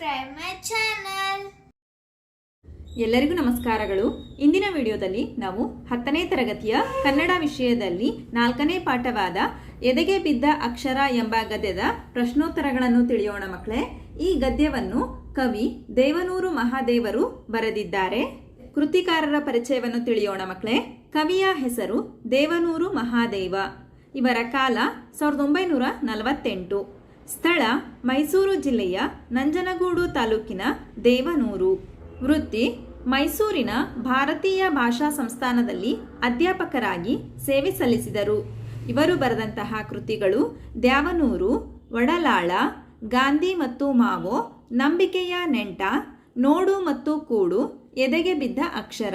subscribe my channel ಎಲ್ಲರಿಗೂ ನಮಸ್ಕಾರಗಳು. ಇಂದಿನ ವಿಡಿಯೋದಲ್ಲಿ ನಾವು ಹತ್ತನೇ ತರಗತಿಯ ಕನ್ನಡ ವಿಷಯದಲ್ಲಿ ನಾಲ್ಕನೇ ಪಾಠವಾದ ಎದೆಗೆ ಬಿದ್ದ ಅಕ್ಷರ ಎಂಬ ಗದ್ಯದ ಪ್ರಶ್ನೋತ್ತರಗಳನ್ನು ತಿಳಿಯೋಣ ಮಕ್ಕಳೇ. ಈ ಗದ್ಯವನ್ನು ಕವಿ ದೇವನೂರು ಮಹಾದೇವರು ಬರೆದಿದ್ದಾರೆ. ಕೃತಿಕಾರರ ಪರಿಚಯವನ್ನು ತಿಳಿಯೋಣ ಮಕ್ಕಳೇ. ಕವಿಯ ಹೆಸರು ದೇವನೂರು ಮಹಾದೇವ. ಇವರ ಕಾಲ ಸಾವಿರದ ಒಂಬೈನೂರ ನಲವತ್ತೆಂಟು. ಸ್ಥಳ ಮೈಸೂರು ಜಿಲ್ಲೆಯ ನಂಜನಗೂಡು ತಾಲೂಕಿನ ದೇವನೂರು. ವೃತ್ತಿ, ಮೈಸೂರಿನ ಭಾರತೀಯ ಭಾಷಾ ಸಂಸ್ಥಾನದಲ್ಲಿ ಅಧ್ಯಾಪಕರಾಗಿ ಸೇವೆ ಸಲ್ಲಿಸಿದರು. ಇವರು ಬರೆದಂತಹ ಕೃತಿಗಳು ದ್ಯಾವನೂರು ಒಡಲಾಳ ಗಾಂಧಿ ಮತ್ತು ಮಾವೋ, ನಂಬಿಕೆಯ ನೆಂಟ, ನೋಡು ಮತ್ತು ಕೂಡು, ಎದೆಗೆ ಬಿದ್ದ ಅಕ್ಷರ.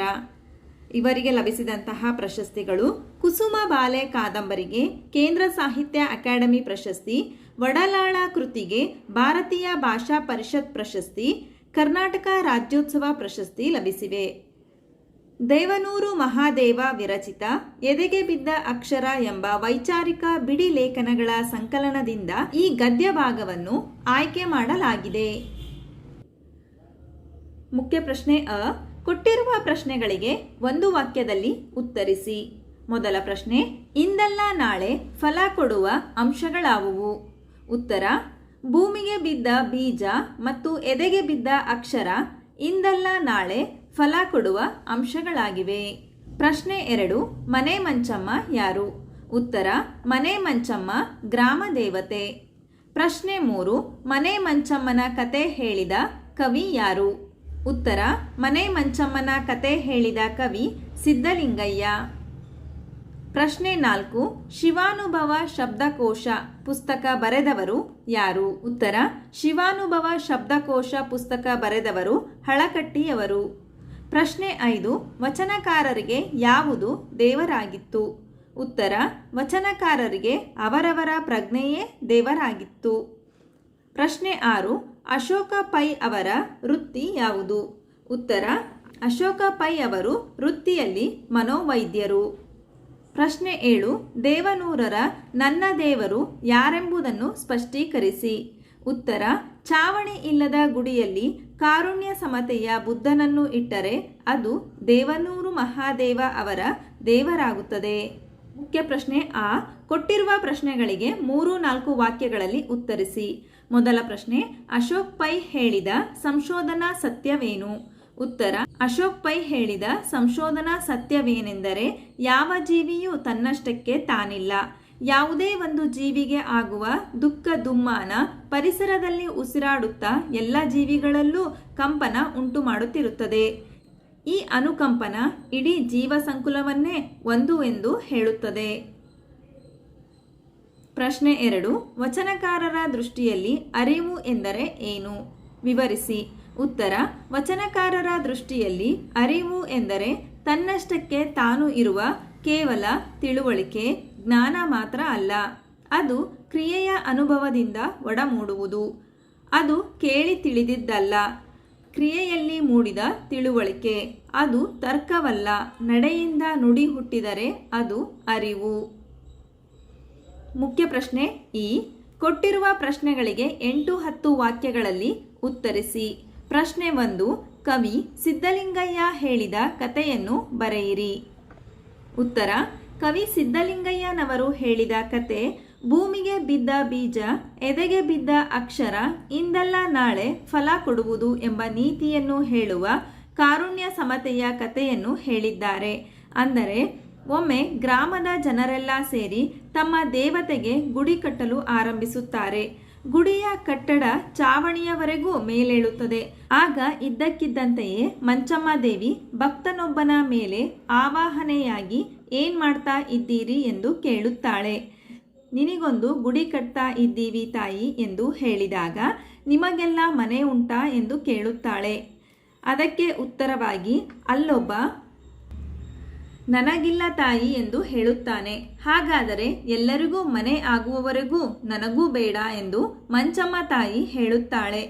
ಇವರಿಗೆ ಲಭಿಸಿದಂತಹ ಪ್ರಶಸ್ತಿಗಳು ಕುಸುಮ ಬಾಲೆ ಕಾದಂಬರಿಗೆ ಕೇಂದ್ರ ಸಾಹಿತ್ಯ ಅಕಾಡೆಮಿ ಪ್ರಶಸ್ತಿ, ವಡಲಾಳ ಕೃತಿಗೆ ಭಾರತೀಯ ಭಾಷಾ ಪರಿಷತ್ ಪ್ರಶಸ್ತಿ, ಕರ್ನಾಟಕ ರಾಜ್ಯೋತ್ಸವ ಪ್ರಶಸ್ತಿ ಲಭಿಸಿವೆ. ದೇವನೂರು ಮಹಾದೇವ ವಿರಚಿತ ಎದೆಗೆ ಬಿದ್ದ ಅಕ್ಷರ ಎಂಬ ವೈಚಾರಿಕ ಬಿಡಿ ಲೇಖನಗಳ ಸಂಕಲನದಿಂದ ಈ ಗದ್ಯ ಭಾಗವನ್ನು ಆಯ್ಕೆ ಮಾಡಲಾಗಿದೆ. ಮುಖ್ಯ ಪ್ರಶ್ನೆ ಅ ಕೊಟ್ಟಿರುವ ಪ್ರಶ್ನೆಗಳಿಗೆ ಒಂದು ವಾಕ್ಯದಲ್ಲಿ ಉತ್ತರಿಸಿ. ಮೊದಲ ಪ್ರಶ್ನೆ, ಇಂದಲ್ಲ ನಾಳೆ ಫಲ ಕೊಡುವ ಅಂಶಗಳಾವುವು? ಉತ್ತರ, ಭೂಮಿಗೆ ಬಿದ್ದ ಬೀಜ ಮತ್ತು ಎದೆಗೆ ಬಿದ್ದ ಅಕ್ಷರ ಇಂದಲ್ಲ ನಾಳೆ ಫಲ ಕೊಡುವ ಅಂಶಗಳಾಗಿವೆ. ಪ್ರಶ್ನೆ ಎರಡು, ಮನೆ ಮಂಚಮ್ಮ ಯಾರು? ಉತ್ತರ, ಮನೆ ಮಂಚಮ್ಮ ಗ್ರಾಮ ದೇವತೆ. ಪ್ರಶ್ನೆ ಮೂರು, ಮನೆ ಮಂಚಮ್ಮನ ಕತೆ ಹೇಳಿದ ಕವಿ ಯಾರು? ಉತ್ತರ, ಮನೆ ಮಂಚಮ್ಮನ ಕತೆ ಹೇಳಿದ ಕವಿ ಸಿದ್ಧಲಿಂಗಯ್ಯ. ಪ್ರಶ್ನೆ ನಾಲ್ಕು, ಶಿವಾನುಭವ ಶಬ್ದಕೋಶ ಪುಸ್ತಕ ಬರೆದವರು ಯಾರು? ಉತ್ತರ, ಶಿವಾನುಭವ ಶಬ್ದಕೋಶ ಪುಸ್ತಕ ಬರೆದವರು ಹಳಕಟ್ಟಿಯವರು. ಪ್ರಶ್ನೆ ಐದು, ವಚನಕಾರರಿಗೆ ಯಾವುದು ದೇವರಾಗಿತ್ತು? ಉತ್ತರ, ವಚನಕಾರರಿಗೆ ಅವರವರ ಪ್ರಜ್ಞೆಯೇ ದೇವರಾಗಿತ್ತು. ಪ್ರಶ್ನೆ ಆರು ಅಶೋಕ ಪೈ ಅವರ ವೃತ್ತಿ ಯಾವುದು? ಉತ್ತರ, ಅಶೋಕ ಪೈ ಅವರು ವೃತ್ತಿಯಲ್ಲಿ ಮನೋವೈದ್ಯರು. ಪ್ರಶ್ನೆ ಏಳು, ದೇವನೂರರ ನನ್ನ ದೇವರು ಯಾರೆಂಬುದನ್ನು ಸ್ಪಷ್ಟೀಕರಿಸಿ. ಉತ್ತರ, ಚಾವಣಿ ಇಲ್ಲದ ಗುಡಿಯಲ್ಲಿ ಕಾರುಣ್ಯ ಸಮತೆಯ ಬುದ್ಧನನ್ನು ಇಟ್ಟರೆ ಅದು ದೇವನೂರು ಮಹಾದೇವ ಅವರ ದೇವರಾಗುತ್ತದೆ. ಮುಖ್ಯ ಪ್ರಶ್ನೆ ಆ, ಕೊಟ್ಟಿರುವ ಪ್ರಶ್ನೆಗಳಿಗೆ ಮೂರು ನಾಲ್ಕು ವಾಕ್ಯಗಳಲ್ಲಿ ಉತ್ತರಿಸಿ. ಮೊದಲ ಪ್ರಶ್ನೆ, ಅಶೋಕ್ ಪೈ ಹೇಳಿದ ಸಂಶೋಧನಾ ಸತ್ಯವೇನು? ಉತ್ತರ, ಅಶೋಕ್ ಪೈ ಹೇಳಿದ ಸಂಶೋಧನಾ ಸತ್ಯವೇನೆಂದರೆ ಯಾವ ಜೀವಿಯೂ ತನ್ನಷ್ಟಕ್ಕೆ ತಾನಿಲ್ಲ. ಯಾವುದೇ ಒಂದು ಜೀವಿಗೆ ಆಗುವ ದುಃಖ ದುಮ್ಮಾನ ಪರಿಸರದಲ್ಲಿ ಉಸಿರಾಡುತ್ತಾ ಎಲ್ಲ ಜೀವಿಗಳಲ್ಲೂ ಕಂಪನ ಉಂಟು ಮಾಡುತ್ತಿರುತ್ತದೆ ಈ ಅನುಕಂಪನ ಇಡೀ ಜೀವ ಸಂಕುಲವನ್ನೇ ಒಂದು ಎಂದು ಹೇಳುತ್ತದೆ. ಪ್ರಶ್ನೆ ಎರಡು, ವಚನಕಾರರ ದೃಷ್ಟಿಯಲ್ಲಿ ಅರಿವು ಎಂದರೆ ಏನು? ವಿವರಿಸಿ. ಉತ್ತರ, ವಚನಕಾರರ ದೃಷ್ಟಿಯಲ್ಲಿ ಅರಿವು ಎಂದರೆ ತನ್ನಷ್ಟಕ್ಕೆ ತಾನು ಇರುವ ಕೇವಲ ತಿಳುವಳಿಕೆ, ಜ್ಞಾನ ಮಾತ್ರ ಅಲ್ಲ. ಅದು ಕ್ರಿಯೆಯ ಅನುಭವದಿಂದ ಒಡಮೂಡುವುದು. ಅದು ಕೇಳಿ ತಿಳಿದಿದ್ದಲ್ಲ. ಕ್ರಿಯೆಯಲ್ಲಿ ಮೂಡಿದ ತಿಳುವಳಿಕೆ. ಅದು ತರ್ಕವಲ್ಲ. ನಡೆಯಿಂದ ನುಡಿ ಹುಟ್ಟಿದರೆ ಅದು ಅರಿವು. ಮುಖ್ಯ ಪ್ರಶ್ನೆ ಈ ಕೊಟ್ಟಿರುವ ಪ್ರಶ್ನೆಗಳಿಗೆ ಎಂಟು ಹತ್ತು ವಾಕ್ಯಗಳಲ್ಲಿ ಉತ್ತರಿಸಿ. ಪ್ರಶ್ನೆ ಒಂದು, ಕವಿ ಸಿದ್ಧಲಿಂಗಯ್ಯ ಹೇಳಿದ ಕಥೆಯನ್ನು ಬರೆಯಿರಿ. ಉತ್ತರ, ಕವಿ ಸಿದ್ಧಲಿಂಗಯ್ಯನವರು ಹೇಳಿದ ಕತೆ ಭೂಮಿಗೆ ಬಿದ್ದ ಬೀಜ, ಎದೆಗೆ ಬಿದ್ದ ಅಕ್ಷರ, ಇಂದಲ್ಲ ನಾಳೆ ಫಲ ಕೊಡುವುದು ಎಂಬ ನೀತಿಯನ್ನು ಹೇಳುವ ಕಾರುಣ್ಯ ಸಮತೆಯ ಕಥೆಯನ್ನು ಹೇಳಿದ್ದಾರೆ. ಅಂದರೆ ಒಮ್ಮೆ ಗ್ರಾಮದ ಜನರೆಲ್ಲ ಸೇರಿ ತಮ್ಮ ದೇವತೆಗೆ ಗುಡಿ ಕಟ್ಟಲು ಆರಂಭಿಸುತ್ತಾರೆ. ಗುಡಿಯ ಕಟ್ಟಡ ಚಾವಣಿಯವರೆಗೂ ಮೇಲೇಳುತ್ತದೆ. ಆಗ ಇದ್ದಕ್ಕಿದ್ದಂತೆಯೇ ಮಂಚಮ್ಮ ದೇವಿ ಭಕ್ತನೊಬ್ಬನ ಮೇಲೆ ಆವಾಹನೆಯಾಗಿ ಏನ್ ಮಾಡ್ತಾ ಇದ್ದೀರಿ ಎಂದು ಕೇಳುತ್ತಾಳೆ. ನಿನಗೊಂದು ಗುಡಿ ಕಟ್ತಾ ಇದ್ದೀವಿ ತಾಯಿ ಎಂದು ಹೇಳಿದಾಗ ನಿಮಗೆಲ್ಲ ಮನೆ ಉಂಟಾ ಎಂದು ಕೇಳುತ್ತಾಳೆ. ಅದಕ್ಕೆ ಉತ್ತರವಾಗಿ ಅಲ್ಲೊಬ್ಬ ನನಗಿಲ್ಲ ತಾಯಿ ಎಂದು ಹೇಳುತ್ತಾನೆ. ಹಾಗಾದರೆ ಎಲ್ಲರಿಗೂ ಮನೆ ಆಗುವವರೆಗೂ ನನಗೂ ಬೇಡ ಎಂದು ಮಂಚಮ್ಮ ತಾಯಿ ಹೇಳುತ್ತಾಳೆ.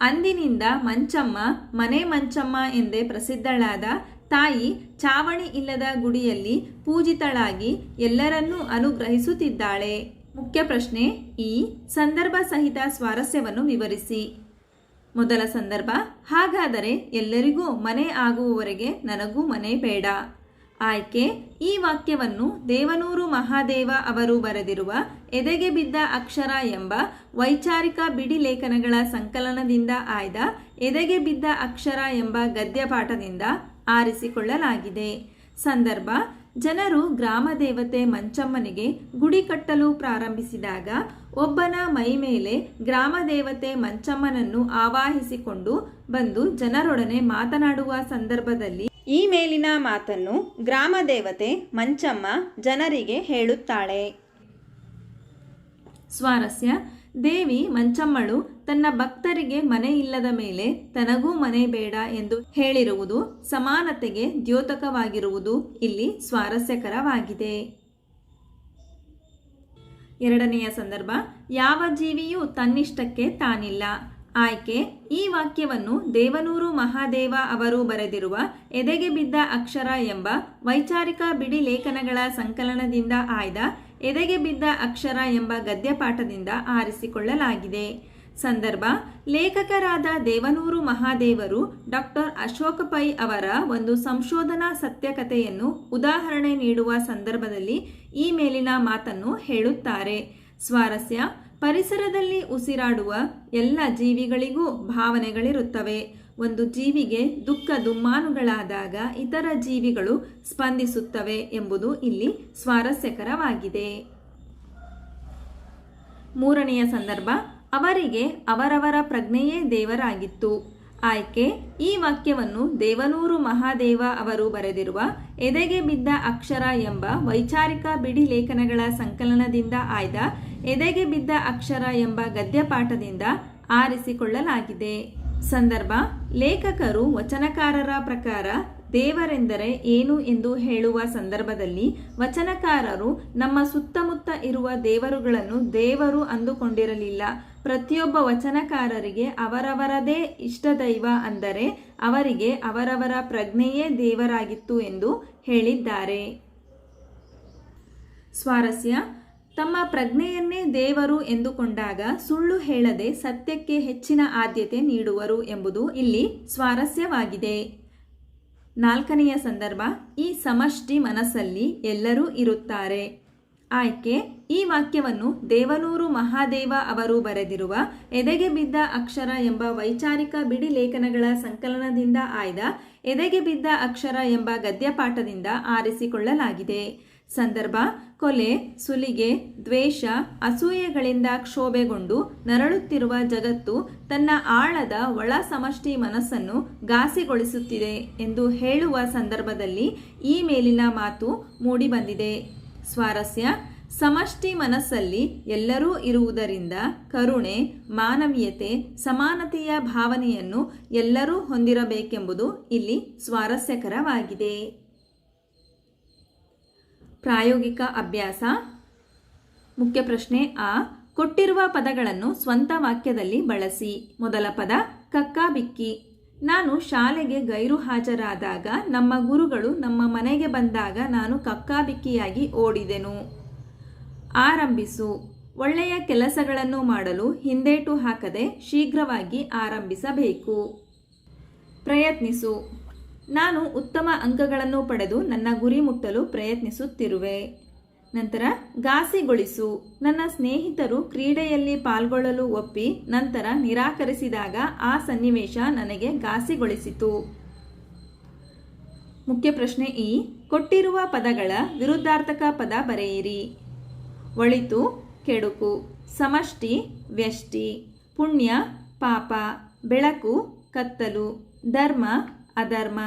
ಅಂದಿನಿಂದ ಮಂಚಮ್ಮ, ಮನೆ ಮಂಚಮ್ಮ ಎಂದೇ ಪ್ರಸಿದ್ಧಳಾದ ತಾಯಿ ಚಾವಣಿ ಇಲ್ಲದ ಗುಡಿಯಲ್ಲಿ ಪೂಜಿತಳಾಗಿ ಎಲ್ಲರನ್ನೂ ಅನುಗ್ರಹಿಸುತ್ತಿದ್ದಾಳೆ. ಮುಖ್ಯ ಪ್ರಶ್ನೆ ಈ ಸಂದರ್ಭ ಸಹಿತ ಸ್ವಾರಸ್ಯವನ್ನು ವಿವರಿಸಿ. ಮೊದಲ ಸಂದರ್ಭ, ಹಾಗಾದರೆ ಎಲ್ಲರಿಗೂ ಮನೆ ಆಗುವವರೆಗೆ ನನಗೂ ಮನೆ ಬೇಡ. ಆಯ್ಕೆ, ಈ ವಾಕ್ಯವನ್ನು ದೇವನೂರು ಮಹಾದೇವ ಅವರು ಬರೆದಿರುವ ಎದೆಗೆ ಬಿದ್ದ ಅಕ್ಷರ ಎಂಬ ವೈಚಾರಿಕ ಬಿಡಿ ಲೇಖನಗಳ ಸಂಕಲನದಿಂದ ಆಯ್ದ ಎದೆಗೆ ಬಿದ್ದ ಅಕ್ಷರ ಎಂಬ ಗದ್ಯಪಾಠದಿಂದ ಆರಿಸಿಕೊಳ್ಳಲಾಗಿದೆ. ಸಂದರ್ಭ, ಜನರು ಗ್ರಾಮ ದೇವತೆ ಮಂಚಮ್ಮನಿಗೆ ಗುಡಿ ಕಟ್ಟಲು ಪ್ರಾರಂಭಿಸಿದಾಗ ಒಬ್ಬನ ಮೈ ಮೇಲೆ ಗ್ರಾಮ ದೇವತೆ ಮಂಚಮ್ಮನನ್ನು ಆವಾಹಿಸಿಕೊಂಡು ಬಂದು ಜನರೊಡನೆ ಮಾತನಾಡುವ ಸಂದರ್ಭದಲ್ಲಿ ಈ ಮೇಲಿನ ಮಾತನ್ನು ಗ್ರಾಮ ದೇವತೆ ಮಂಚಮ್ಮ ಜನರಿಗೆ ಹೇಳುತ್ತಾಳೆ. ಸ್ವಾರಸ್ಯ, ದೇವಿ ಮಂಚಮ್ಮಳು ತನ್ನ ಭಕ್ತರಿಗೆ ಮನೆ ಇಲ್ಲದ ಮೇಲೆ ತನಗೂ ಮನೆ ಬೇಡ ಎಂದು ಹೇಳಿರುವುದು ಸಮಾನತೆಗೆ ದ್ಯೋತಕವಾಗಿರುವುದು ಇಲ್ಲಿ ಸ್ವಾರಸ್ಯಕರವಾಗಿದೆ. ಎರಡನೆಯ ಸಂದರ್ಭ, ಯಾವ ಜೀವಿಯೂ ತನ್ನಿಷ್ಟಕ್ಕೆ ತಾನಿಲ್ಲ. ಆಯ್ಕೆ, ಈ ವಾಕ್ಯವನ್ನು ದೇವನೂರು ಮಹಾದೇವ ಅವರು ಬರೆದಿರುವ ಎದೆಗೆ ಬಿದ್ದ ಅಕ್ಷರ ಎಂಬ ವೈಚಾರಿಕ ಬಿಡಿ ಲೇಖನಗಳ ಸಂಕಲನದಿಂದ ಆಯ್ದ ಎದೆಗೆ ಬಿದ್ದ ಅಕ್ಷರ ಎಂಬ ಗದ್ಯಪಾಠದಿಂದ ಆರಿಸಿಕೊಳ್ಳಲಾಗಿದೆ. ಸಂದರ್ಭ, ಲೇಖಕರಾದ ದೇವನೂರು ಮಹಾದೇವರು ಡಾಕ್ಟರ್ ಅಶೋಕ ಪೈ ಅವರ ಒಂದು ಸಂಶೋಧನಾ ಸತ್ಯಕತೆಯನ್ನು ಉದಾಹರಣೆ ನೀಡುವ ಸಂದರ್ಭದಲ್ಲಿ ಈ ಮೇಲಿನ ಮಾತನ್ನು ಹೇಳುತ್ತಾರೆ. ಸ್ವಾರಸ್ಯ ಪರಿಸರದಲ್ಲಿ ಉಸಿರಾಡುವ ಎಲ್ಲ ಜೀವಿಗಳಿಗೂ ಭಾವನೆಗಳಿರುತ್ತವೆ. ಒಂದು ಜೀವಿಗೆ ದುಃಖ ದುಮ್ಮಾನುಗಳಾದಾಗ ಇತರ ಜೀವಿಗಳು ಸ್ಪಂದಿಸುತ್ತವೆ ಎಂಬುದು ಇಲ್ಲಿ ಸ್ವಾರಸ್ಯಕರವಾಗಿದೆ. ಮೂರನೆಯ ಸಂದರ್ಭ, ಅವರಿಗೆ ಅವರವರ ಪ್ರಜ್ಞೆಯೇ ದೇವರಾಗಿತ್ತು. ಆಯ್ಕೆ ಈ ವಾಕ್ಯವನ್ನು ದೇವನೂರು ಮಹಾದೇವ ಅವರು ಬರೆದಿರುವ ಎದೆಗೆ ಬಿದ್ದ ಅಕ್ಷರ ಎಂಬ ವೈಚಾರಿಕ ಬಿಡಿ ಲೇಖನಗಳ ಸಂಕಲನದಿಂದ ಆಯ್ದ ಎದೆಗೆ ಬಿದ್ದ ಅಕ್ಷರ ಎಂಬ ಗದ್ಯಪಾಠದಿಂದ ಆರಿಸಿಕೊಳ್ಳಲಾಗಿದೆ. ಸಂದರ್ಭ, ಲೇಖಕರು ವಚನಕಾರರ ಪ್ರಕಾರ ದೇವರೆಂದರೆ ಏನು ಎಂದು ಹೇಳುವ ಸಂದರ್ಭದಲ್ಲಿ ವಚನಕಾರರು ನಮ್ಮ ಸುತ್ತಮುತ್ತ ಇರುವ ದೇವರುಗಳನ್ನು ದೇವರು ಅಂದುಕೊಂಡಿರಲಿಲ್ಲ. ಪ್ರತಿಯೊಬ್ಬ ವಚನಕಾರರಿಗೆ ಅವರವರದೇ ಇಷ್ಟದೈವ ಅಂದರೆ ಅವರಿಗೆ ಅವರವರ ಪ್ರಜ್ಞೆಯೇ ದೇವರಾಗಿತ್ತು ಎಂದು ಹೇಳಿದ್ದಾರೆ. ಸ್ವಾರಸ್ಯ, ತಮ್ಮ ಪ್ರಜ್ಞೆಯನ್ನೇ ದೇವರು ಎಂದುಕೊಂಡಾಗ ಸುಳ್ಳು ಹೇಳದೆ ಸತ್ಯಕ್ಕೆ ಹೆಚ್ಚಿನ ಆದ್ಯತೆ ನೀಡುವರು ಎಂಬುದು ಇಲ್ಲಿ ಸ್ವಾರಸ್ಯವಾಗಿದೆ. ನಾಲ್ಕನೆಯ ಸಂದರ್ಭ, ಈ ಸಮಷ್ಟಿ ಮನಸ್ಸಲ್ಲಿ ಎಲ್ಲರೂ ಇರುತ್ತಾರೆ. ಆಯ್ಕೆ, ಈ ವಾಕ್ಯವನ್ನು ದೇವನೂರು ಮಹಾದೇವ ಅವರು ಬರೆದಿರುವ ಎದೆಗೆ ಬಿದ್ದ ಅಕ್ಷರ ಎಂಬ ವೈಚಾರಿಕ ಬಿಡಿ ಲೇಖನಗಳ ಸಂಕಲನದಿಂದ ಆಯ್ದ ಎದೆಗೆ ಬಿದ್ದ ಅಕ್ಷರ ಎಂಬ ಗದ್ಯಪಾಠದಿಂದ ಆರಿಸಿಕೊಳ್ಳಲಾಗಿದೆ. ಸಂದರ್ಭ, ಕೊಲೆ, ಸುಲಿಗೆ, ದ್ವೇಷ, ಅಸೂಯೆಗಳಿಂದ ಕ್ಷೋಭೆಗೊಂಡು ನರಳುತ್ತಿರುವ ಜಗತ್ತು ತನ್ನ ಆಳದ ಒಳ ಸಮಷ್ಟಿ ಮನಸ್ಸನ್ನು ಘಾಸಿಗೊಳಿಸುತ್ತಿದೆ ಎಂದು ಹೇಳುವ ಸಂದರ್ಭದಲ್ಲಿ ಈ ಮೇಲಿನ ಮಾತು ಮೂಡಿಬಂದಿದೆ. ಸ್ವಾರಸ್ಯ. ಸಮಷ್ಟಿ ಮನಸ್ಸಲ್ಲಿ ಎಲ್ಲರೂ ಇರುವುದರಿಂದ ಕರುಣೆ, ಮಾನವೀಯತೆ, ಸಮಾನತೆಯ ಭಾವನೆಯನ್ನು ಎಲ್ಲರೂ ಹೊಂದಿರಬೇಕೆಂಬುದು ಇಲ್ಲಿ ಸ್ವಾರಸ್ಯಕರವಾಗಿದೆ. ಪ್ರಾಯೋಗಿಕ ಅಭ್ಯಾಸ. ಮುಖ್ಯ ಪ್ರಶ್ನೆ ಆ. ಕೊಟ್ಟಿರುವ ಪದಗಳನ್ನು ಸ್ವಂತ ವಾಕ್ಯದಲ್ಲಿ ಬಳಸಿ. ಮೊದಲ ಪದ ಕಕ್ಕಾಬಿಕ್ಕಿ. ನಾನು ಶಾಲೆಗೆ ಗೈರು ಹಾಜರಾದಾಗ ನಮ್ಮ ಗುರುಗಳು ನಮ್ಮ ಮನೆಗೆ ಬಂದಾಗ ನಾನು ಕಕ್ಕಾಬಿಕ್ಕಿಯಾಗಿ ಓಡಿದೆನು. ಆರಂಭಿಸು. ಒಳ್ಳೆಯ ಕೆಲಸಗಳನ್ನು ಮಾಡಲು ಹಿಂದೇಟು ಹಾಕದೆ ಶೀಘ್ರವಾಗಿ ಆರಂಭಿಸಬೇಕು. ಪ್ರಯತ್ನಿಸು. ನಾನು ಉತ್ತಮ ಅಂಕಗಳನ್ನು ಪಡೆದು ನನ್ನ ಗುರಿ ಮುಟ್ಟಲು ಪ್ರಯತ್ನಿಸುತ್ತಿರುವೆ. ನಂತರ ಘಾಸಿಗೊಳಿಸು. ನನ್ನ ಸ್ನೇಹಿತರು ಕ್ರೀಡೆಯಲ್ಲಿ ಪಾಲ್ಗೊಳ್ಳಲು ಒಪ್ಪಿ ನಂತರ ನಿರಾಕರಿಸಿದಾಗ ಆ ಸನ್ನಿವೇಶ ನನಗೆ ಘಾಸಿಗೊಳಿಸಿತು. ಮುಖ್ಯ ಪ್ರಶ್ನೆ ಈ ಕೊಟ್ಟಿರುವ ಪದಗಳ ವಿರುದ್ಧಾರ್ಥಕ ಪದ ಬರೆಯಿರಿ. ಒಳಿತು, ಕೆಡುಕು, ಸಮಷ್ಟಿ, ವ್ಯಷ್ಟಿ, ಪುಣ್ಯ, ಪಾಪ, ಬೆಳಕು, ಕತ್ತಲು, ಧರ್ಮ, ಅಧರ್ಮ.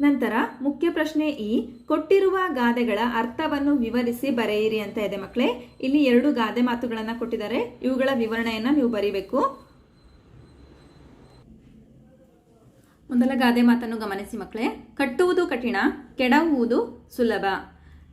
ನಂತರ ಮುಖ್ಯ ಪ್ರಶ್ನೆ ಈ, ಕೊಟ್ಟಿರುವ ಗಾದೆಗಳ ಅರ್ಥವನ್ನು ವಿವರಿಸಿ ಬರೆಯಿರಿ ಅಂತ ಇದೆ ಮಕ್ಕಳೇ ಇಲ್ಲಿ ಎರಡು ಗಾದೆ ಮಾತುಗಳನ್ನು ಕೊಟ್ಟಿದ್ದಾರೆ. ಇವುಗಳ ವಿವರಣೆಯನ್ನು ನೀವು ಬರೀಬೇಕು. ಮೊದಲ ಗಾದೆ ಮಾತನ್ನು ಗಮನಿಸಿ ಮಕ್ಕಳೇ ಕಟ್ಟುವುದು ಕಠಿಣ, ಕೆಡವುವುದು ಸುಲಭ.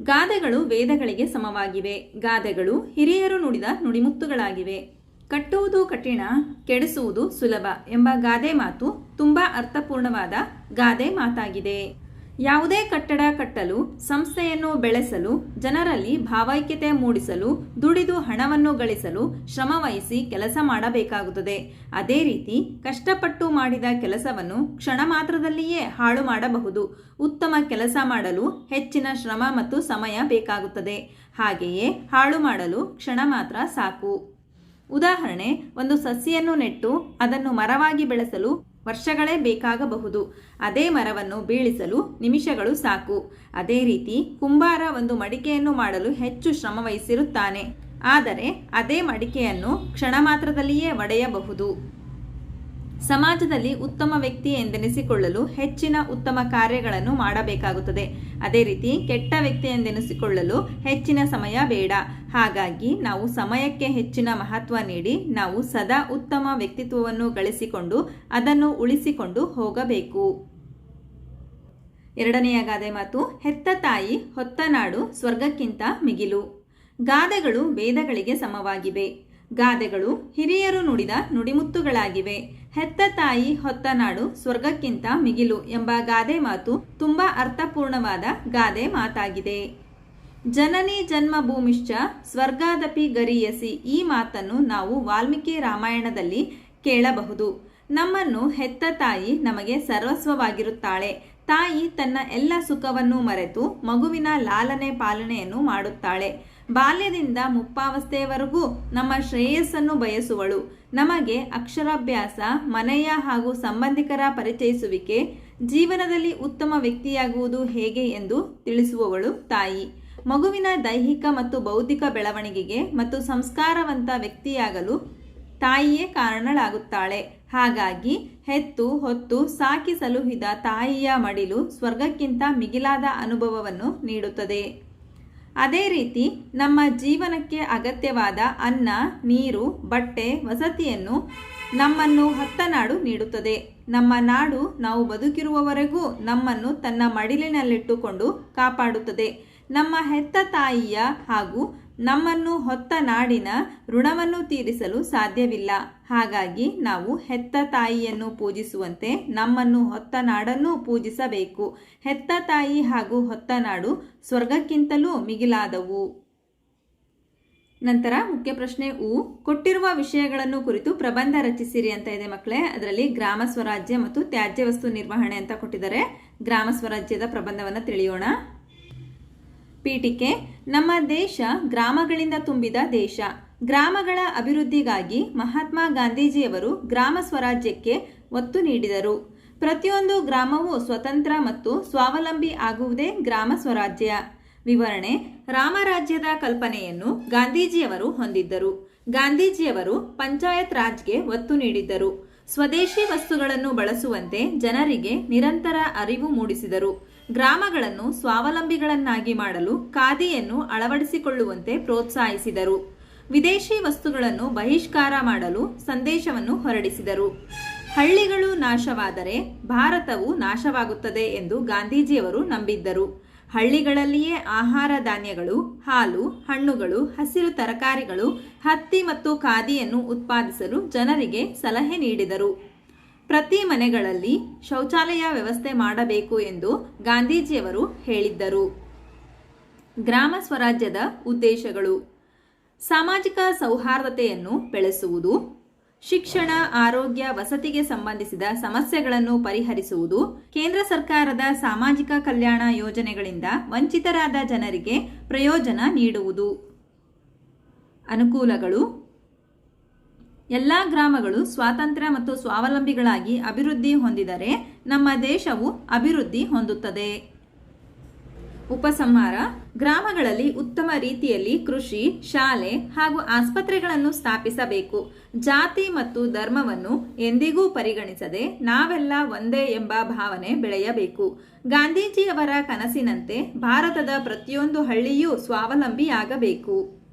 ಗಾದೆಗಳು ವೇದಗಳಿಗೆ ಸಮವಾಗಿವೆ. ಗಾದೆಗಳು ಹಿರಿಯರು ನುಡಿದ ನುಡಿಮುತ್ತುಗಳಾಗಿವೆ. ಕಟ್ಟುವುದು ಕಠಿಣ, ಕೆಡಿಸುವುದು ಸುಲಭ ಎಂಬ ಗಾದೆ ಮಾತು ತುಂಬ ಅರ್ಥಪೂರ್ಣವಾದ ಗಾದೆ ಮಾತಾಗಿದೆ. ಯಾವುದೇ ಕಟ್ಟಡ ಕಟ್ಟಲು, ಸಂಸ್ಥೆಯನ್ನು ಬೆಳೆಸಲು, ಜನರಲ್ಲಿ ಭಾವೈಕ್ಯತೆ ಮೂಡಿಸಲು, ದುಡಿದು ಹಣವನ್ನು ಗಳಿಸಲು ಶ್ರಮವಹಿಸಿ ಕೆಲಸ ಮಾಡಬೇಕಾಗುತ್ತದೆ. ಅದೇ ರೀತಿ ಕಷ್ಟಪಟ್ಟು ಮಾಡಿದ ಕೆಲಸವನ್ನು ಕ್ಷಣ ಮಾತ್ರದಲ್ಲಿಯೇ ಹಾಳು ಮಾಡಬಹುದು. ಉತ್ತಮ ಕೆಲಸ ಮಾಡಲು ಹೆಚ್ಚಿನ ಶ್ರಮ ಮತ್ತು ಸಮಯ ಬೇಕಾಗುತ್ತದೆ. ಹಾಗೆಯೇ ಹಾಳು ಮಾಡಲು ಕ್ಷಣ ಮಾತ್ರ ಸಾಕು. ಉದಾಹರಣೆ, ಒಂದು ಸಸಿಯನ್ನು ನೆಟ್ಟು ಅದನ್ನು ಮರವಾಗಿ ಬೆಳೆಸಲು ವರ್ಷಗಳೇ ಬೇಕಾಗಬಹುದು. ಅದೇ ಮರವನ್ನು ಬೀಳಿಸಲು ನಿಮಿಷಗಳು ಸಾಕು. ಅದೇ ರೀತಿ ಕುಂಬಾರ ಒಂದು ಮಡಿಕೆಯನ್ನು ಮಾಡಲು ಹೆಚ್ಚು ಶ್ರಮ ವಹಿಸಿರುತ್ತಾನೆ ಆದರೆ ಅದೇ ಮಡಿಕೆಯನ್ನು ಕ್ಷಣ ಮಾತ್ರದಲ್ಲಿಯೇ ಒಡೆಯಬಹುದು. ಸಮಾಜದಲ್ಲಿ ಉತ್ತಮ ವ್ಯಕ್ತಿ ಎಂದೆನಿಸಿಕೊಳ್ಳಲು ಹೆಚ್ಚಿನ ಉತ್ತಮ ಕಾರ್ಯಗಳನ್ನು ಮಾಡಬೇಕಾಗುತ್ತದೆ. ಅದೇ ರೀತಿ ಕೆಟ್ಟ ವ್ಯಕ್ತಿ ಎಂದೆನಿಸಿಕೊಳ್ಳಲು ಹೆಚ್ಚಿನ ಸಮಯ ಬೇಡ. ಹಾಗಾಗಿ ನಾವು ಸಮಯಕ್ಕೆ ಹೆಚ್ಚಿನ ಮಹತ್ವ ನೀಡಿ ನಾವು ಸದಾ ಉತ್ತಮ ವ್ಯಕ್ತಿತ್ವವನ್ನು ಗಳಿಸಿಕೊಂಡು ಅದನ್ನು ಉಳಿಸಿಕೊಂಡು ಹೋಗಬೇಕು. ಎರಡನೆಯ ಗಾದೆ ಮಾತು, ಹೆತ್ತ ತಾಯಿ ಹೊತ್ತ ನಾಡು ಸ್ವರ್ಗಕ್ಕಿಂತ ಮಿಗಿಲು. ಗಾದೆಗಳು ವೇದಗಳಿಗೆ ಸಮವಾಗಿವೆ. ಗಾದೆಗಳು ಹಿರಿಯರು ನುಡಿದ ನುಡಿಮುತ್ತುಗಳಾಗಿವೆ. ಹೆತ್ತ ತಾಯಿ, ಹೊತ್ತ ನಾಡು, ಸ್ವರ್ಗಕ್ಕಿಂತ ಮಿಗಿಲು ಎಂಬ ಗಾದೆ ಮಾತು ತುಂಬಾ ಅರ್ಥಪೂರ್ಣವಾದ ಗಾದೆ ಮಾತಾಗಿದೆ. ಜನನಿ ಜನ್ಮ ಭೂಮಿಶ್ಚ ಸ್ವರ್ಗಾದಪಿ ಗರಿಯಸಿ ಈ ಮಾತನ್ನು ನಾವು ವಾಲ್ಮೀಕಿ ರಾಮಾಯಣದಲ್ಲಿ ಕೇಳಬಹುದು. ನಮ್ಮನ್ನು ಹೆತ್ತ ತಾಯಿ ನಮಗೆ ಸರ್ವಸ್ವವಾಗಿರುತ್ತಾಳೆ. ತಾಯಿ ತನ್ನ ಎಲ್ಲ ಸುಖವನ್ನು ಮರೆತು ಮಗುವಿನ ಲಾಲನೆ ಪಾಲನೆಯನ್ನು ಮಾಡುತ್ತಾಳೆ. ಬಾಲ್ಯದಿಂದ ಮುಪ್ಪಾವಸ್ಥೆಯವರೆಗೂ ನಮ್ಮ ಶ್ರೇಯಸ್ಸನ್ನು ಬಯಸುವಳು. ನಮಗೆ ಅಕ್ಷರಾಭ್ಯಾಸ, ಮನೆಯ ಹಾಗೂ ಸಂಬಂಧಿಕರ ಪರಿಚಯಿಸುವಿಕೆ, ಜೀವನದಲ್ಲಿ ಉತ್ತಮ ವ್ಯಕ್ತಿಯಾಗುವುದು ಹೇಗೆ ಎಂದು ತಿಳಿಸುವವಳು ತಾಯಿ. ಮಗುವಿನ ದೈಹಿಕ ಮತ್ತು ಬೌದ್ಧಿಕ ಬೆಳವಣಿಗೆಗೆ ಮತ್ತು ಸಂಸ್ಕಾರವಂತ ವ್ಯಕ್ತಿಯಾಗಲು ತಾಯಿಯೇ ಕಾರಣಳಾಗುತ್ತಾಳೆ. ಹಾಗಾಗಿ ಹೆತ್ತು, ಹೊತ್ತು ಸಾಕಿ ಸಲುಹಿದ ತಾಯಿಯ ಮಡಿಲು ಸ್ವರ್ಗಕ್ಕಿಂತ ಮಿಗಿಲಾದ ಅನುಭವವನ್ನು ನೀಡುತ್ತದೆ. ಅದೇ ರೀತಿ ನಮ್ಮ ಜೀವನಕ್ಕೆ ಅಗತ್ಯವಾದ ಅನ್ನ, ನೀರು, ಬಟ್ಟೆ, ವಸತಿಯನ್ನು ನಮ್ಮನ್ನು ಹತ್ತ ನಾಡು ನೀಡುತ್ತದೆ. ನಮ್ಮ ನಾಡು ನಾವು ಬದುಕಿರುವವರೆಗೂ ನಮ್ಮನ್ನು ತನ್ನ ಮಡಿಲಿನಲ್ಲಿಟ್ಟುಕೊಂಡು ಕಾಪಾಡುತ್ತದೆ. ನಮ್ಮ ಹೆತ್ತ ತಾಯಿಯ ಹಾಗೂ ನಮ್ಮನ್ನು ಹೊತ್ತ ನಾಡಿನ ಋಣವನ್ನು ತೀರಿಸಲು ಸಾಧ್ಯವಿಲ್ಲ. ಹಾಗಾಗಿ ನಾವು ಹೆತ್ತ ತಾಯಿಯನ್ನು ಪೂಜಿಸುವಂತೆ ನಮ್ಮನ್ನು ಹೊತ್ತ ನಾಡನ್ನು ಪೂಜಿಸಬೇಕು. ಹೆತ್ತ ತಾಯಿ ಹಾಗೂ ಹೊತ್ತ ನಾಡು ಸ್ವರ್ಗಕ್ಕಿಂತಲೂ ಮಿಗಿಲಾದವು. ನಂತರ ಮುಖ್ಯ ಪ್ರಶ್ನೆ ಉ, ಕೊಟ್ಟಿರುವ ವಿಷಯಗಳನ್ನು ಕುರಿತು ಪ್ರಬಂಧ ರಚಿಸಿರಿ ಅಂತ ಇದೆ ಮಕ್ಕಳೇ. ಅದರಲ್ಲಿ ಗ್ರಾಮ ಸ್ವರಾಜ್ಯ ಮತ್ತು ತ್ಯಾಜ್ಯ ವಸ್ತು ನಿರ್ವಹಣೆ ಅಂತ ಕೊಟ್ಟಿದ್ದಾರೆ. ಗ್ರಾಮ ಸ್ವರಾಜ್ಯದ ಪ್ರಬಂಧವನ್ನು ತಿಳಿಯೋಣ. ಪೀಠಿಕೆ ನಮ್ಮ ದೇಶ ಗ್ರಾಮಗಳಿಂದ ತುಂಬಿದ ದೇಶ. ಗ್ರಾಮಗಳ ಅಭಿವೃದ್ಧಿಗಾಗಿ ಮಹಾತ್ಮ ಗಾಂಧೀಜಿಯವರು ಗ್ರಾಮ ಸ್ವರಾಜ್ಯಕ್ಕೆ ಒತ್ತು ನೀಡಿದರು. ಪ್ರತಿಯೊಂದು ಗ್ರಾಮವು ಸ್ವತಂತ್ರ ಮತ್ತು ಸ್ವಾವಲಂಬಿ ಆಗುವುದೇ ಗ್ರಾಮ ಸ್ವರಾಜ್ಯ. ವಿವರಣೆ ರಾಮರಾಜ್ಯದ ಕಲ್ಪನೆಯನ್ನು ಗಾಂಧೀಜಿಯವರು ಹೊಂದಿದ್ದರು. ಗಾಂಧೀಜಿಯವರು ಪಂಚಾಯತ್ ರಾಜ್ಗೆ ಒತ್ತು ನೀಡಿದ್ದರು. ಸ್ವದೇಶಿ ವಸ್ತುಗಳನ್ನು ಬಳಸುವಂತೆ ಜನರಿಗೆ ನಿರಂತರ ಅರಿವು ಮೂಡಿಸಿದರು. ಗ್ರಾಮಗಳನ್ನು ಸ್ವಾವಲಂಬಿಗಳನ್ನಾಗಿ ಮಾಡಲು ಖಾದಿಯನ್ನು ಅಳವಡಿಸಿಕೊಳ್ಳುವಂತೆ ಪ್ರೋತ್ಸಾಹಿಸಿದರು. ವಿದೇಶಿ ವಸ್ತುಗಳನ್ನು ಬಹಿಷ್ಕಾರ ಮಾಡಲು ಸಂದೇಶವನ್ನು ಹೊರಡಿಸಿದರು. ಹಳ್ಳಿಗಳು ನಾಶವಾದರೆ ಭಾರತವು ನಾಶವಾಗುತ್ತದೆ ಎಂದು ಗಾಂಧೀಜಿಯವರು ನಂಬಿದ್ದರು. ಹಳ್ಳಿಗಳಲ್ಲಿಯೇ ಆಹಾರ ಧಾನ್ಯಗಳು, ಹಾಲು, ಹಣ್ಣುಗಳು, ಹಸಿರು ತರಕಾರಿಗಳು, ಹತ್ತಿ ಮತ್ತು ಖಾದಿಯನ್ನು ಉತ್ಪಾದಿಸಲು ಜನರಿಗೆ ಸಲಹೆ ನೀಡಿದರು. ಪ್ರತಿ ಮನೆಗಳಲ್ಲಿ ಶೌಚಾಲಯ ವ್ಯವಸ್ಥೆ ಮಾಡಬೇಕು ಎಂದು ಗಾಂಧೀಜಿಯವರು ಹೇಳಿದ್ದರು. ಗ್ರಾಮ ಸ್ವರಾಜ್ಯದ ಉದ್ದೇಶಗಳು. ಸಾಮಾಜಿಕ ಸೌಹಾರ್ದತೆಯನ್ನು ಬೆಳೆಸುವುದು. ಶಿಕ್ಷಣ, ಆರೋಗ್ಯ, ವಸತಿಗೆ ಸಂಬಂಧಿಸಿದ ಸಮಸ್ಯೆಗಳನ್ನು ಪರಿಹರಿಸುವುದು. ಕೇಂದ್ರ ಸರ್ಕಾರದ ಸಾಮಾಜಿಕ ಕಲ್ಯಾಣ ಯೋಜನೆಗಳಿಂದ ವಂಚಿತರಾದ ಜನರಿಗೆ ಪ್ರಯೋಜನ ನೀಡುವುದು. ಅನುಕೂಲಗಳು. ಎಲ್ಲ ಗ್ರಾಮಗಳು ಸ್ವಾತಂತ್ರ್ಯ ಮತ್ತು ಸ್ವಾವಲಂಬಿಗಳಾಗಿ ಅಭಿವೃದ್ಧಿ ಹೊಂದಿದರೆ ನಮ್ಮ ದೇಶವು ಅಭಿವೃದ್ಧಿ ಹೊಂದುತ್ತದೆ. ಉಪಸಂಹಾರ, ಗ್ರಾಮಗಳಲ್ಲಿ ಉತ್ತಮ ರೀತಿಯಲ್ಲಿ ಕೃಷಿ, ಶಾಲೆ ಹಾಗೂ ಆಸ್ಪತ್ರೆಗಳನ್ನು ಸ್ಥಾಪಿಸಬೇಕು. ಜಾತಿ ಮತ್ತು ಧರ್ಮವನ್ನು ಎಂದಿಗೂ ಪರಿಗಣಿಸದೆ ನಾವೆಲ್ಲ ಒಂದೇ ಎಂಬ ಭಾವನೆ ಬೆಳೆಯಬೇಕು. ಗಾಂಧೀಜಿಯವರ ಕನಸಿನಂತೆ ಭಾರತದ ಪ್ರತಿಯೊಂದು ಹಳ್ಳಿಯೂ ಸ್ವಾವಲಂಬಿಯಾಗಬೇಕು.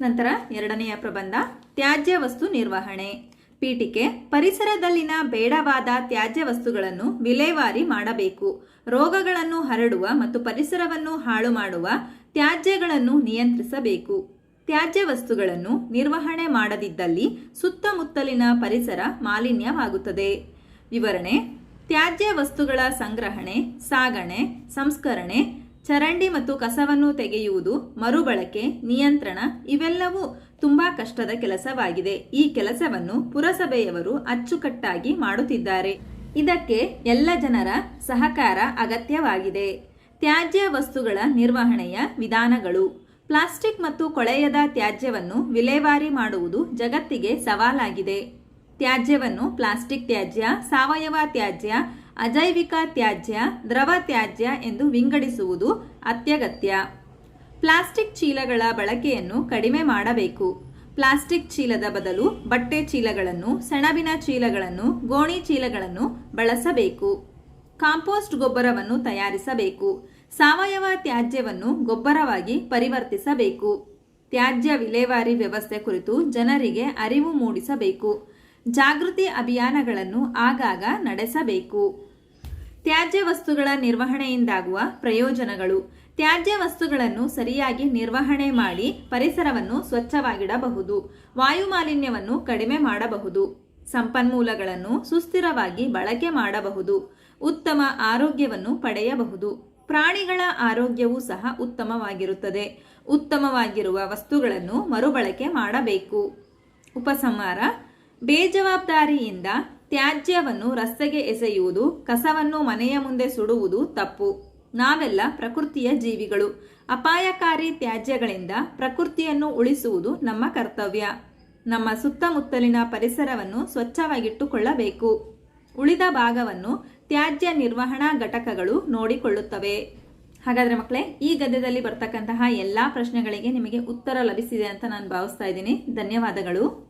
ನಂತರ ಎರಡನೆಯ ಪ್ರಬಂಧ, ತ್ಯಾಜ್ಯ ವಸ್ತು ನಿರ್ವಹಣೆ. ಪೀಠಿಕೆ, ಪರಿಸರದಲ್ಲಿನ ಬೇಡವಾದ ತ್ಯಾಜ್ಯ ವಸ್ತುಗಳನ್ನು ವಿಲೇವಾರಿ ಮಾಡಬೇಕು. ರೋಗಗಳನ್ನು ಹರಡುವ ಮತ್ತು ಪರಿಸರವನ್ನು ಹಾಳು ಮಾಡುವ ತ್ಯಾಜ್ಯಗಳನ್ನು ನಿಯಂತ್ರಿಸಬೇಕು. ತ್ಯಾಜ್ಯ ವಸ್ತುಗಳನ್ನು ನಿರ್ವಹಣೆ ಮಾಡದಿದ್ದಲ್ಲಿ ಸುತ್ತಮುತ್ತಲಿನ ಪರಿಸರ ಮಾಲಿನ್ಯವಾಗುತ್ತದೆ. ವಿವರಣೆ, ತ್ಯಾಜ್ಯ ವಸ್ತುಗಳ ಸಂಗ್ರಹಣೆ, ಸಾಗಣೆ, ಸಂಸ್ಕರಣೆ ಚರಂಡಿ ಮತ್ತು ಕಸವನ್ನು ತೆಗೆಯುವುದು, ಮರುಬಳಕೆ, ನಿಯಂತ್ರಣ ಇವೆಲ್ಲವೂ ತುಂಬಾ ಕಷ್ಟದ ಕೆಲಸವಾಗಿದೆ. ಈ ಕೆಲಸವನ್ನು ಪುರಸಭೆಯವರು ಅಚ್ಚುಕಟ್ಟಾಗಿ ಮಾಡುತ್ತಿದ್ದಾರೆ. ಇದಕ್ಕೆ ಎಲ್ಲ ಜನರ ಸಹಕಾರ ಅಗತ್ಯವಾಗಿದೆ. ತ್ಯಾಜ್ಯ ವಸ್ತುಗಳ ನಿರ್ವಹಣೆಯ ವಿಧಾನಗಳು. ಪ್ಲಾಸ್ಟಿಕ್ ಮತ್ತು ಕೊಳೆಯದ ತ್ಯಾಜ್ಯವನ್ನು ವಿಲೇವಾರಿ ಮಾಡುವುದು ಜಗತ್ತಿಗೆ ಸವಾಲಾಗಿದೆ. ತ್ಯಾಜ್ಯವನ್ನು ಪ್ಲಾಸ್ಟಿಕ್ ತ್ಯಾಜ್ಯ, ಸಾವಯವ ತ್ಯಾಜ್ಯ ಅಜೈವಿಕ ತ್ಯಾಜ್ಯ, ದ್ರವ ತ್ಯಾಜ್ಯ ಎಂದು ವಿಂಗಡಿಸುವುದು ಅತ್ಯಗತ್ಯ. ಪ್ಲಾಸ್ಟಿಕ್ ಚೀಲಗಳ ಬಳಕೆಯನ್ನು ಕಡಿಮೆ ಮಾಡಬೇಕು. ಪ್ಲಾಸ್ಟಿಕ್ ಚೀಲದ ಬದಲು ಬಟ್ಟೆ ಚೀಲಗಳನ್ನು, ಸೆಣಬಿನ ಚೀಲಗಳನ್ನು, ಗೋಣಿ ಚೀಲಗಳನ್ನು ಬಳಸಬೇಕು. ಕಾಂಪೋಸ್ಟ್ ಗೊಬ್ಬರವನ್ನು ತಯಾರಿಸಬೇಕು. ಸಾವಯವ ತ್ಯಾಜ್ಯವನ್ನು ಗೊಬ್ಬರವಾಗಿ ಪರಿವರ್ತಿಸಬೇಕು. ತ್ಯಾಜ್ಯ ವಿಲೇವಾರಿ ವ್ಯವಸ್ಥೆ ಕುರಿತು ಜನರಿಗೆ ಅರಿವು ಮೂಡಿಸಬೇಕು. ಜಾಗೃತಿ ಅಭಿಯಾನಗಳನ್ನು ಆಗಾಗ ನಡೆಸಬೇಕು. ತ್ಯಾಜ್ಯ ವಸ್ತುಗಳ ನಿರ್ವಹಣೆಯಿಂದಾಗುವ ಪ್ರಯೋಜನಗಳು. ತ್ಯಾಜ್ಯ ವಸ್ತುಗಳನ್ನು ಸರಿಯಾಗಿ ನಿರ್ವಹಣೆ ಮಾಡಿ ಪರಿಸರವನ್ನು ಸ್ವಚ್ಛವಾಗಿಡಬಹುದು. ವಾಯು ಮಾಲಿನ್ಯವನ್ನು ಕಡಿಮೆ ಮಾಡಬಹುದು. ಸಂಪನ್ಮೂಲಗಳನ್ನು ಸುಸ್ಥಿರವಾಗಿ ಬಳಕೆ ಮಾಡಬಹುದು. ಉತ್ತಮ ಆರೋಗ್ಯವನ್ನು ಪಡೆಯಬಹುದು. ಪ್ರಾಣಿಗಳ ಆರೋಗ್ಯವೂ ಸಹ ಉತ್ತಮವಾಗಿರುತ್ತದೆ. ಉತ್ತಮವಾಗಿರುವ ವಸ್ತುಗಳನ್ನು ಮರುಬಳಕೆ ಮಾಡಬೇಕು. ಉಪಸಂಹಾರ. ಬೇಜವಾಬ್ದಾರಿಯಿಂದ ತ್ಯಾಜ್ಯವನ್ನು ರಸ್ತೆಗೆ ಎಸೆಯುವುದು, ಕಸವನ್ನು ಮನೆಯ ಮುಂದೆ ಸುಡುವುದು ತಪ್ಪು. ನಾವೆಲ್ಲ ಪ್ರಕೃತಿಯ ಜೀವಿಗಳು. ಅಪಾಯಕಾರಿ ತ್ಯಾಜ್ಯಗಳಿಂದ ಪ್ರಕೃತಿಯನ್ನು ಉಳಿಸುವುದು ನಮ್ಮ ಕರ್ತವ್ಯ. ನಮ್ಮ ಸುತ್ತಮುತ್ತಲಿನ ಪರಿಸರವನ್ನು ಸ್ವಚ್ಛವಾಗಿಟ್ಟುಕೊಳ್ಳಬೇಕು. ಉಳಿದ ಭಾಗವನ್ನು ತ್ಯಾಜ್ಯ ನಿರ್ವಹಣಾ ಘಟಕಗಳು ನೋಡಿಕೊಳ್ಳುತ್ತವೆ. ಹಾಗಾದರೆ ಮಕ್ಕಳೇ, ಈ ಗದ್ಯದಲ್ಲಿ ಬರ್ತಕ್ಕಂತಹ ಎಲ್ಲ ಪ್ರಶ್ನೆಗಳಿಗೆ ನಿಮಗೆ ಉತ್ತರ ಲಭಿಸಿದೆ ಅಂತ ನಾನು ಭಾವಿಸ್ತಾ ಇದ್ದೀನಿ. ಧನ್ಯವಾದಗಳು.